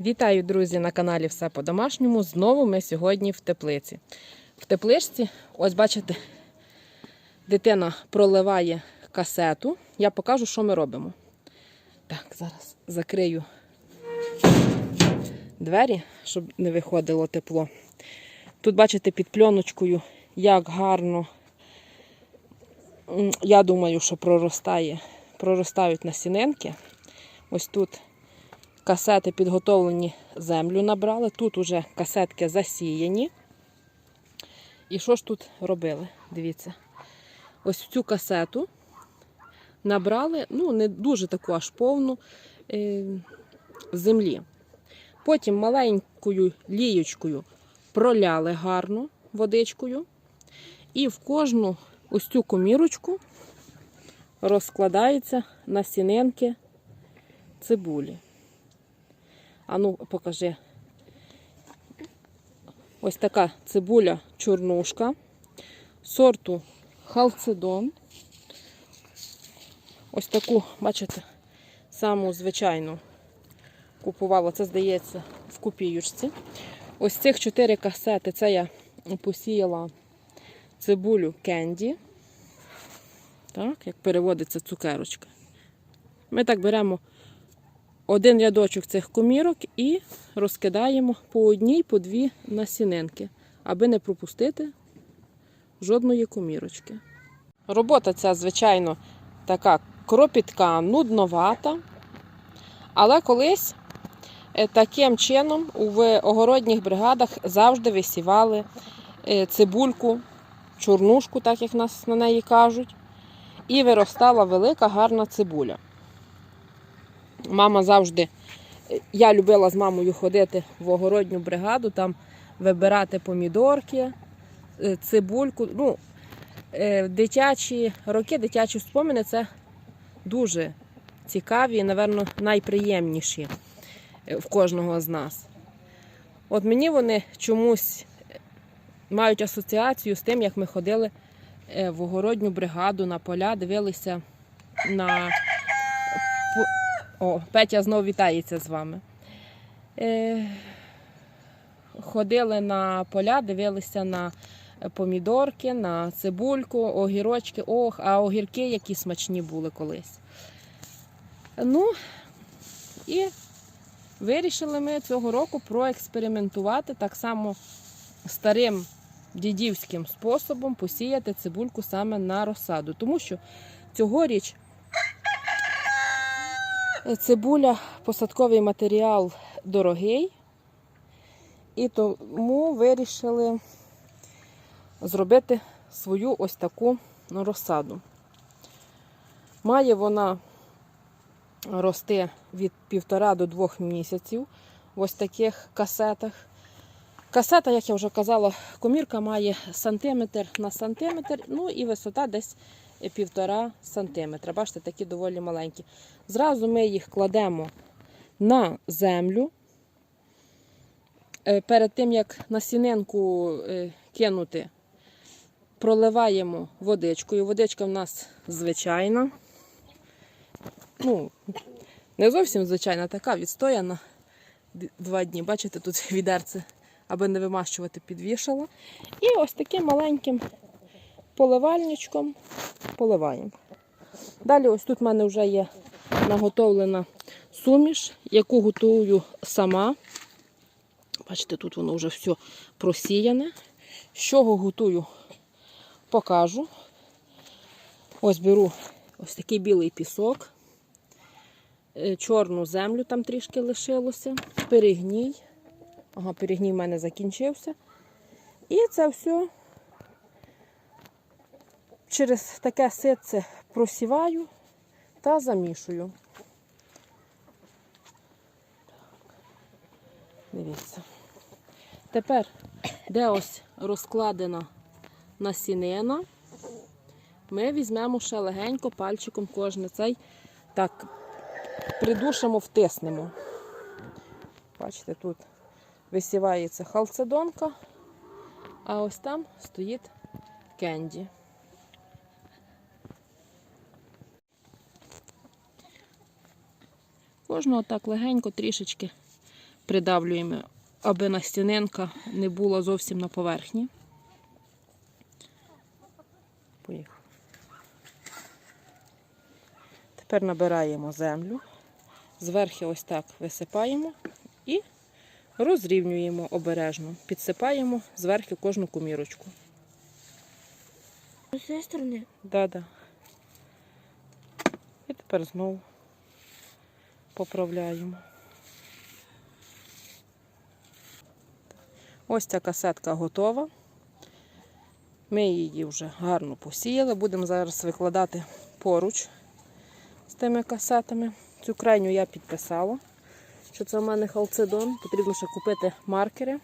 Вітаю, друзі, на каналі Все по-домашньому. Знову ми сьогодні в теплиці. В тепличці, ось бачите, дитина проливає касету. Я покажу, що ми робимо. Так, зараз закрию двері, щоб не виходило тепло. Тут, бачите, під пленочкою, як гарно. Я думаю, що проростає, проростають насінинки. Ось тут касети підготовлені, землю набрали. Тут уже касетки засіяні. І що ж тут робили? Дивіться. Ось цю касету набрали, ну, не дуже таку аж повну е, землі. Потім маленькою лієчкою проляли гарно водичкою. І в кожну ось цю комірочку розкладаються насінинки цибулі. А ну, покажи. Ось така цибуля чорнушка сорту халцедон. Ось таку, бачите, саму звичайну купувала. Це, здається, в копіючці. Ось цих чотири касети це я посіяла цибулю кенді. Так, як переводиться цукерочка. Ми так беремо один рядочок цих комірок і розкидаємо по одній, по дві насінинки, аби не пропустити жодної комірочки. Робота ця, звичайно, така кропітка, нудновата. Але колись е, таким чином в огородніх бригадах завжди висівали е, цибульку, чорнушку, так як нас на неї кажуть, і виростала велика гарна цибуля. Мама завжди, я любила з мамою ходити в огородню бригаду, там вибирати помідорки, е, цибульку. Ну, е, дитячі роки, дитячі спомини це дуже цікаві і, напевно, найприємніші е, в кожного з нас. От мені вони чомусь мають асоціацію з тим, як ми ходили в огородню бригаду на поля, дивилися на о, Петя знову вітається з вами. Е, ходили на поля, дивилися на помідорки, на цибульку, огірочки. Ох, а огірки які смачні були колись. Ну, і вирішили ми цього року проекспериментувати так само старим дідівським способом посіяти цибульку саме на розсаду. Тому що цьогоріч Цибуля посадковий матеріал дорогий, і тому вирішили зробити свою ось таку ну, розсаду. Має вона рости від півтора до двох місяців в ось таких касетах. Касета, як я вже казала, комірка має сантиметр на сантиметр, ну і висота десь півтора сантиметра. Бачите, такі доволі маленькі. Зразу ми їх кладемо на землю. Е, Перед тим, як насінинку е, кинути, проливаємо водичкою. Водичка в нас звичайна. Ну, не зовсім звичайна, така відстояна два дні. Бачите, тут відерце, аби не вимащувати, підвішала. І ось таким маленьким поливальничком поливаємо. Далі, ось тут в мене вже є наготовлена суміш, яку готую сама. Бачите, тут воно вже все просіяне. З чого готую, покажу. Ось беру ось такий білий пісок, е, чорну землю там трішки лишилося, перегній. Ага, перегній в мене закінчився. І це все через таке ситце просіваю та замішую. Дивіться. Тепер, де ось розкладена насінина, ми візьмемо ще легенько пальчиком кожне цей так придушимо, втиснемо. Бачите, тут висівається халцедонка, а ось там стоїть кенді. Кожного так легенько трішечки придавлюємо, аби настінинка не була зовсім на поверхні. Поїхали. Тепер набираємо землю, зверху ось так висипаємо і розрівнюємо обережно. Підсипаємо зверху кожну кумірочку. З цієї сторони. Да-да. І тепер знову поправляємо. Ось ця касетка готова. Ми її вже гарно посіяли. Будемо зараз викладати поруч з тими касетами. Цю крайню я підписала, що це в мене халцедон. Потрібно ще купити маркери,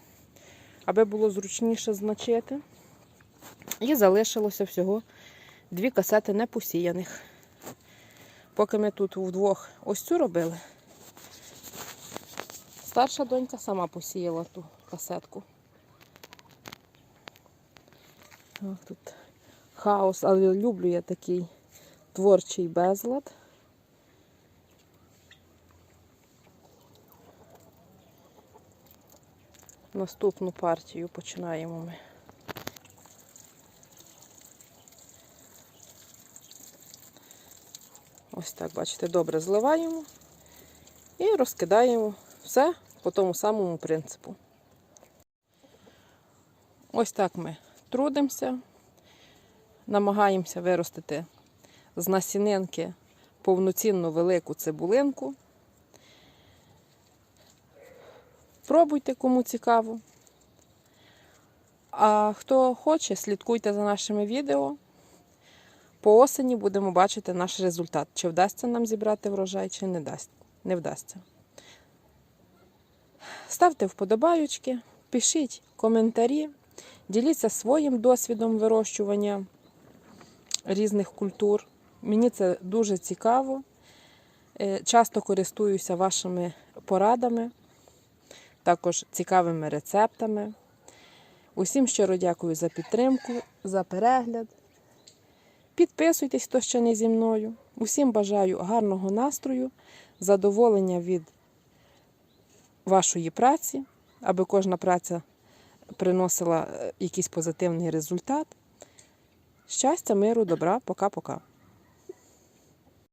аби було зручніше значити. І залишилося всього дві касети непосіяних. Поки ми тут вдвох ось цю робили, старша донька сама посіяла ту касетку. Ох, тут хаос, але люблю я такий творчий безлад. Наступну партію починаємо ми. Ось так, бачите, добре зливаємо і розкидаємо все по тому самому принципу. Ось так ми трудимося, намагаємося виростити з насінинки повноцінну велику цибулинку. Пробуйте, кому цікаво. А хто хоче, слідкуйте за нашими відео. По осені будемо бачити наш результат, чи вдасться нам зібрати врожай, чи не, дасть, не вдасться. Ставте вподобайочки, пишіть коментарі, діліться своїм досвідом вирощування різних культур. Мені це дуже цікаво. Е, Часто користуюся вашими порадами, також цікавими рецептами. Усім щиро дякую за підтримку, за перегляд. Підписуйтесь, хто ще не зі мною. Усім бажаю гарного настрою, задоволення від вашої праці, аби кожна праця приносила е, якийсь позитивний результат. Щастя, миру, добра, пока-пока.